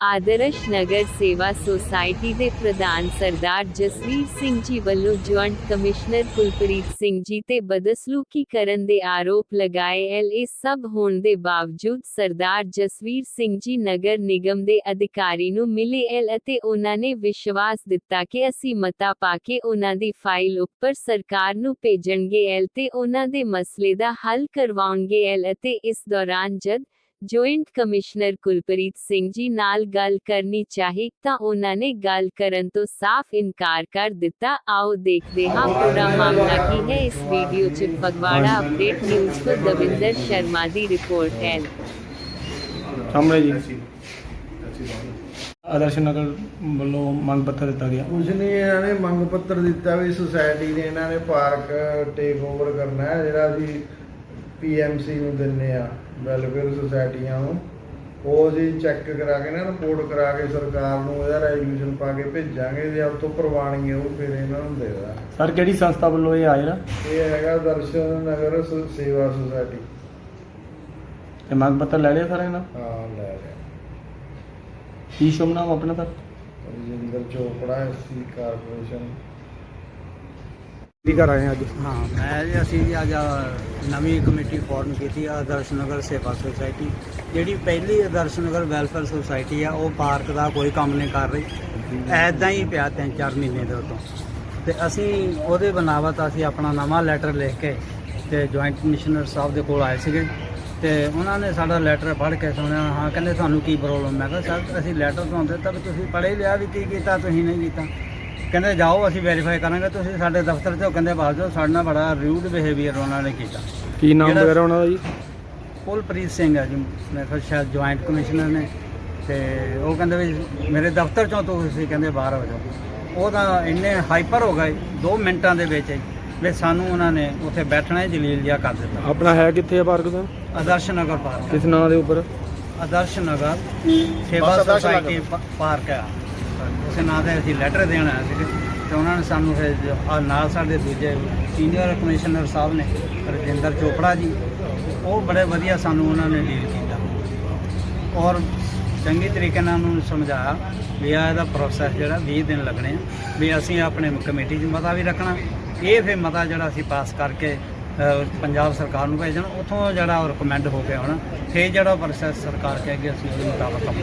ਆਦਰਸ਼ ਨਗਰ ਸੇਵਾ ਸੁਸਾਇਟੀ ਦੇ ਪ੍ਰਧਾਨ ਸਰਦਾਰ ਜਸਵੀਰ ਸਿੰਘ ਜੀ ਵੱਲੋਂ ਜੁਆਇੰਟ ਕਮਿਸ਼ਨਰ ਕੁਲਪ੍ਰੀਤ ਸਿੰਘ ਜੀ ਤੇ ਬਦਸਲੂਕੀ ਕਰਨ ਦੇ ਆਰੋਪ ਲਗਾਏ ਐਲ ਇਹ ਸਭ ਹੋਣ ਦੇ ਬਾਵਜੂਦ ਸਰਦਾਰ ਜਸਵੀਰ ਸਿੰਘ ਜੀ ਨਗਰ ਨਿਗਮ ਦੇ ਅਧਿਕਾਰੀ ਨੂੰ ਮਿਲੇ ਐਲ ਅਤੇ ਉਹਨਾਂ ਨੇ ਵਿਸ਼ਵਾਸ ਦਿੱਤਾ ਕਿ ਅਸੀਂ ਮਤਾ ਪਾ ਕੇ ਉਹਨਾਂ ਦੀ ਫਾਈਲ ਉੱਪਰ ਸਰਕਾਰ ਨੂੰ ਭੇਜਣਗੇ ਐਲ ਤੇ ਉਹਨਾਂ ਦੇ ਮਸਲੇ ਦਾ ਹੱਲ ਕਰਵਾਉਣਗੇ ਐਲ ਅਤੇ ਇਸ ਦੌਰਾਨ ਜਦ ਜੁਆਇੰਟ ਕਮਿਸ਼ਨਰ ਕੁਲਪ੍ਰੀਤ ਸਿੰਘ ਜੀ ਨਾਲ ਗੱਲ ਕਰਨੀ ਚਾਹੀ ਤਾਂ ਉਹਨਾਂ ਨੇ ਗੱਲ ਕਰਨ ਤੋਂ ਸਾਫ਼ ਇਨਕਾਰ ਕਰ ਦਿੱਤਾ ਆਓ ਦੇਖਦੇ ਹਾਂ ਪੂਰਾ ਮਾਮਲਾ ਕੀ ਹੈ ਇਸ ਵੀਡੀਓ 'ਚ ਫਗਵਾੜਾ ਅਪਡੇਟ ਨਿਊਜ਼ ਤੋਂ ਦਵਿੰਦਰ ਸ਼ਰਮਾ ਦੀ ਰਿਪੋਰਟ ਹੈ ਸਾਹਮਣੇ ਜੀ ਆਦਰਸ਼ ਨਗਰ ਵੱਲੋਂ ਮੰਗ ਪੱਤਰ ਦਿੱਤਾ ਗਿਆ ਕੁਝ ਨਹੀਂ ਇਹਨਾਂ ਨੇ ਮੰਗ ਪੱਤਰ ਦਿੱਤਾ ਵੀ ਸੁਸਾਇਟੀ ਨੇ ਇਹਨਾਂ ਨੇ ਪਾਰਕ ਟੇਕ ਓਵਰ ਕਰਨਾ ਹੈ ਜਿਹੜਾ ਅਸੀਂ ਪੀਐਮਸੀ ਨੂੰ ਦਿੰਨੇ ਆ ਵੈਲਫੇਅਰ ਸੁਸਾਇਟੀਆਂ ਨੂੰ। ਉਹ ਜੀ ਚੈੱਕ ਕਰਾ ਕੇ ਨਾ ਰਿਪੋਰਟ ਕਰਾ ਕੇ ਸਰਕਾਰ ਨੂੰ ਇਹਦਾ ਰੈਜ਼ੋਲੂਸ਼ਨ ਪਾ ਕੇ ਭੇਜਾਂਗੇ ਜੇ ਆਪ ਤੋਂ ਪ੍ਰਵਾਨਗੀ ਉਹ ਫਿਰ ਇਹਨਾਂ ਨੂੰ ਦੇਦਾ ਸਰ ਕਿਹੜੀ ਸੰਸਥਾ ਵੱਲੋਂ ਇਹ ਆਇਆ ਇਹ ਹੈਗਾ ਦਰਸ਼ਨ ਨਗਰ ਸ- ਸੇਵਾ ਸੁਸਾਇਟੀ ਤੇ ਮੰਗ ਪੱਤਰ ਲੈ ਲਿਆ ਸਰ ਇਹਨਾਂ? ਹਾਂ ਲੈ ਲਿਆ। ਕੀ ਸ਼ੁਭ ਨਾਮ ਆਪਣਾ sir? Rajinder Chopra SC corporation. ਕੀ ਕਰ ਆਏ ਹਾਂ ਅੱਜ? ਹਾਂ, ਮੈਂ ਜੀ, ਅਸੀਂ ਜੀ ਅੱਜ ਨਵੀਂ ਕਮੇਟੀ ਫਾਰਮ ਕੀਤੀ ਆ, ਆਦਰਸ਼ ਨਗਰ ਸੇਵਾ ਸੁਸਾਇਟੀ ਜਿਹੜੀ ਪਹਿਲੀ ਆਦਰਸ਼ ਨਗਰ ਵੈਲਫੇਅਰ ਸੁਸਾਇਟੀ ਆ, ਉਹ ਪਾਰਕ ਦਾ ਕੋਈ ਕੰਮ ਨਹੀਂ ਕਰ ਰਹੀ। ਐਦਾਂ ਹੀ ਪਿਆ ਤਿੰਨ ਚਾਰ ਮਹੀਨੇ ਦੇ ਉਤੋਂ। ਤੇ ਅਸੀਂ ਉਹਦੇ ਬਨਾਵਤ ਅਸੀਂ ਆਪਣਾ ਨਵਾਂ ਲੈਟਰ ਲਿਖ ਕੇ ਤੇ ਜੁਆਇੰਟ ਕਮਿਸ਼ਨਰ ਸਾਹਿਬ ਦੇ ਕੋਲ ਆਏ ਸੀਗੇ। ਤੇ ਉਹਨਾਂ ਨੇ ਸਾਡਾ ਲੈਟਰ ਪੜ੍ਹ ਕੇ ਸੁਣਿਆ, ਹਾਂ, ਕਹਿੰਦੇ, ਤੁਹਾਨੂੰ ਕੀ ਪ੍ਰੋਬਲਮ ਮੈਂ ਕਿਹਾ, ਸਰ, ਅਸੀਂ ਲੈਟਰ ਤੋਂ ਦਿੱਤਾ ਵੀ ਤੁਸੀਂ ਪੜ੍ਹੇ ਲਿਆ ਵੀ ਕੀ ਕੀਤਾ, ਤੁਸੀਂ ਨਹੀਂ ਕੀਤਾ? ਕਹਿੰਦੇ ਜਾਓ ਅਸੀਂ ਵੈਰੀਫਾਈ ਕਰਾਂਗੇ ਤੁਸੀਂ ਸਾਡੇ ਦਫ਼ਤਰ 'ਚੋਂ ਕਹਿੰਦੇ ਬਾਹਰ ਜਾਓ। ਸਾਡੇ ਨਾਲ ਬੜਾ ਰਿਊਡ ਬਿਹੇਵੀਅਰ ਉਹਨਾਂ ਨੇ ਕੀਤਾ। ਕੀ ਨਾਮ ਜਿਹੜਾ- ਵਗੈਰਾ ਉਹਨਾਂ ਦਾ ਜੀ? ਕੁਲਪ੍ਰੀਤ ਸਿੰਘ ਹੈ ਜੀ ਮੇਰੇ ਖਿਆਲ ਸ਼ਾਇਦ ਜੁਆਇੰਟ ਕਮਿਸ਼ਨਰ ਨੇ। ਤੇ ਉਹ ਕਹਿੰਦੇ ਵੀ ਮੇਰੇ ਦਫ਼ਤਰ 'ਚੋਂ ਤੁਸੀਂ ਕਹਿੰਦੇ ਬਾਹਰ ਹੋ ਜਾਓ। ਉਹ ਤਾਂ ਇੰਨੇ ਹਾਈਪਰ ਹੋ ਗਏ 2 ਮਿੰਟਾਂ ਦੇ ਵਿੱਚ ਹੀ ਵੀ ਸਾਨੂੰ ਉਹਨਾਂ ਨੇ ਉੱਥੇ ਬੈਠਣਾ ਹੀ ਜਲੀਲ ਜਿਹਾ ਕਰ ਦਿੱਤਾ। ਆਪਣਾ ਹੈ ਕਿੱਥੇ ਆ ਪਾਰਕ ਦਾ? ਆਦਰਸ਼ ਨਗਰ ਪਾਰਕ। ਕਿਸ ਨਾਂ ਦੇ ਉੱਪਰ? ਆਦਰਸ਼ ਨਗਰ ਸੇਵਾ ਸੁਸਾਇਟੀ ਪ- ਪਾਰਕ ਹੈ ਉਸ ਨਾਂ ਤੇ ਅਸੀਂ ਲੈਟਰ ਦੇਣ ਆਏ ਸੀਗੇ ਤੇ ਉਹਨਾਂ ਨੇ ਸਾਨੂੰ ਫਿਰ ਨਾਲ ਸਾਡੇ ਦੂਜੇ ਸੀਨੀਅਰ ਕਮਿਸ਼ਨਰ ਸਾਹਿਬ ਨੇ, ਰਜਿੰਦਰ ਚੋਪੜਾ ਜੀ, ਉਹ ਬੜੇ ਵਧੀਆ ਸਾਨੂੰ ਉਹਨਾਂ ਨੇ ਡੀਲ ਕੀਤਾ। ਔਰ ਚੰਗੀ ਤਰੀਕੇ ਨਾਲ ਉਹਨੂੰ ਸਮਝਾਇਆ ਵੀ ਆ ਇਹਦਾ ਪ੍ਰੋਸੈਸ ਜਿਹੜਾ 20 ਦਿਨ ਲੱਗਣੇ ਆ, ਵੀ ਅਸੀਂ ਆਪਣੇ ਕਮੇਟੀ 'ਚ ਮਤਾ ਵੀ ਰੱਖਣਾ। ਇਹ ਫਿਰ ਮਤਾ ਜਿਹੜਾ ਅਸੀਂ ਪਾਸ ਕਰਕੇ ਪੰਜਾਬ ਸਰਕਾਰ ਨੂੰ ਭੇਜਣਾ, ਉਥੋਂ ਜਿਹੜਾ ਉਹ ਰეკਮੈਂਡ ਹੋ ਕੇ ਆਉਣਾ, ਫਿਰ ਜਿਹੜਾ ਪ੍ਰੋਸੈਸ ਸਰਕਾਰ ਕਹੇਗੀ, ਅਸੀਂ ਉਹਦੇ ਮੁਤਾਬਕ ਕੰਮ